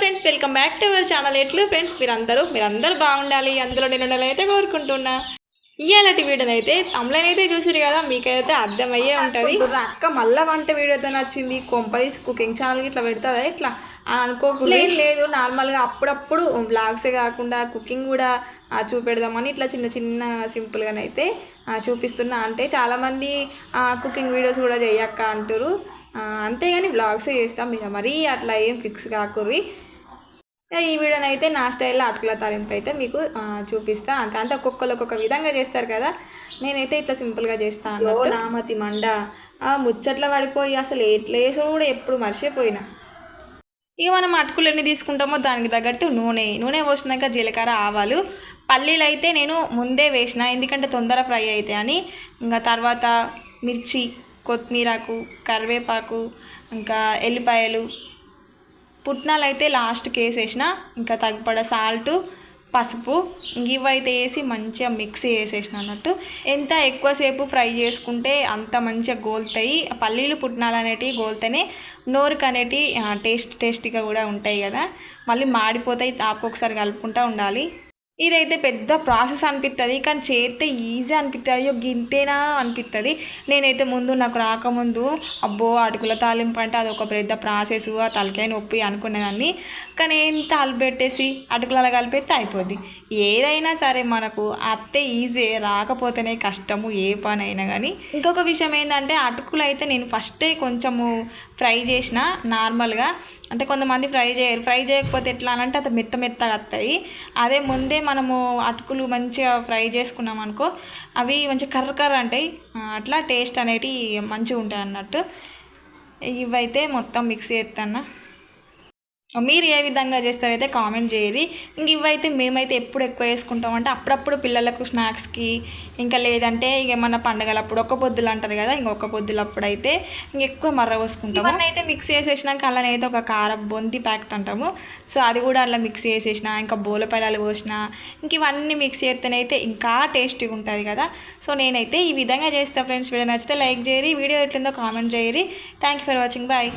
Friends welcome back to our channel. ఎట్లు friends మీరందరూ మీరందరూ బాగుండాలి. అందులో నేను అయితే కోరుకుంటున్నా. ఇలాంటి వీడియోని అయితే తమ్లైన్ అయితే చూసిరు కదా మీకైతే అర్థమయ్యే ఉంటుంది. అక్క మళ్ళా వంట వీడియోతో నచ్చింది. కొంపదీస్ కుకింగ్ ఛానల్ ఇట్లా పెడతాదా ఇట్లా అని అనుకోలేదు లేదు. నార్మల్గా అప్పుడప్పుడు బ్లాగ్సే కాకుండా కుకింగ్ కూడా చూపెడదామని ఇట్లా చిన్న చిన్న సింపుల్గానైతే చూపిస్తున్నా. అంటే చాలామంది కుకింగ్ వీడియోస్ కూడా చేయక్క అంటారు అంతేగాని బ్లాగ్సే చేస్తాం. మీరు మరీ అట్లా ఏం ఫిక్స్ కాకుర్రి. ఈ వీడియోని అయితే నా స్టైల్లో అటుకుల తాలింపు అయితే మీకు చూపిస్తా. అంత అంటే ఒక్కొక్కరు ఒక్కొక్క విధంగా చేస్తారు కదా. నేనైతే ఇట్లా సింపుల్గా చేస్తాను నామతి మండ. ముచ్చట్ల పడిపోయి అసలు ఎట్లా వేసో కూడా ఎప్పుడు మర్చిపోయినా. ఇక మనం అటుకులు ఎన్ని తీసుకుంటామో దానికి తగ్గట్టు నూనె. నూనె పోసినాక జీలకర్ర ఆవాలు. పల్లీలు అయితే నేను ముందే వేసిన ఎందుకంటే తొందర ఫ్రై అవుతాయి అని. ఇంకా తర్వాత మిర్చి కొత్తిమీరకు కరివేపాకు ఇంకా ఎల్లిపాయలు పుట్నాలు అయితే లాస్ట్కి వేసేసిన ఇంకా తగ్గపడ సాల్ట్ పసుపు ఇవైతే వేసి మంచిగా మిక్స్ చేసేసిన అన్నట్టు. ఎంత ఎక్కువసేపు ఫ్రై చేసుకుంటే అంత మంచిగా గోలుతాయి. పల్లీలు పుట్నాలు అనేటివి గోల్తేనే నోరుకు అనేటివి టేస్ట్ టేస్టీగా కూడా ఉంటాయి కదా. మళ్ళీ మాడిపోతాయి తాపు ఒకసారి కలుపుకుంటూ ఉండాలి. ఇదైతే పెద్ద ప్రాసెస్ అనిపిస్తుంది కానీ చేస్తే ఈజీ అనిపిస్తుంది అయ్యో గింతేనా అనిపిస్తుంది నేనైతే ముందు నాకు రాకముందు అబ్బో అటుకుల తాలింపు అంటే అది ఒక పెద్ద ప్రాసెస్ ఆ తలకాయ నొప్పి అనుకునేదాన్ని కానీ ఎంత తాలింపు అటుకులలో కలిపేస్తే అయిపోద్ది. ఏదైనా సరే మనకు అత్తే ఈజీ రాకపోతేనే కష్టము ఏ పని అయినా కానీ ఇంకొక విషయం ఏంటంటే అటుకులు అయితే నేను ఫస్టే కొంచెము ఫ్రై చేసిన నార్మల్గా. అంటే కొంతమంది ఫ్రై చేయరు. ఫ్రై చేయకపోతే ఎట్లా అని అంటే అది మెత్త మెత్తగా వస్తాయి అదే ముందే మనము అటుకులు మంచిగా ఫ్రై చేసుకున్నాం అనుకో అవి మంచిగా కర్ర కర్ర అంటాయి అట్లా టేస్ట్ అనేటి మంచిగా ఉంటాయి అన్నట్టు. ఇవైతే మొత్తం మిక్స్ చేస్తాను మీరు ఏ విధంగా చేస్తారైతే కామెంట్ చేయరు ఇంక ఇవైతే మేమైతే ఎప్పుడు ఎక్కువ వేసుకుంటాం అంటే అప్పుడప్పుడు పిల్లలకు స్నాక్స్కి ఇంకా లేదంటే ఇక ఏమన్నా పండగలప్పుడు ఒక్క పొద్దులు అంటారు కదా ఇంకొక పొద్దులప్పుడు అయితే ఇంక ఎక్కువ మర్ర పోసుకుంటాం ఇవన్నీ అయితే మిక్స్ చేసేసినాక అలానైతే ఒక కారం బొంతి ప్యాకెట్ అంటాము. సో అది కూడా అలా మిక్స్ చేసేసిన ఇంకా బోలపల్లాలు పోసిన ఇంక ఇవన్నీ మిక్స్ చేస్తేనైతే ఇంకా టేస్టీగా ఉంటుంది కదా. సో నేనైతే ఈ విధంగా చేస్తా ఫ్రెండ్స్ వీడియో నచ్చితే లైక్ చేయరు వీడియో ఎట్లుందో comment చేయరి thank you for watching bye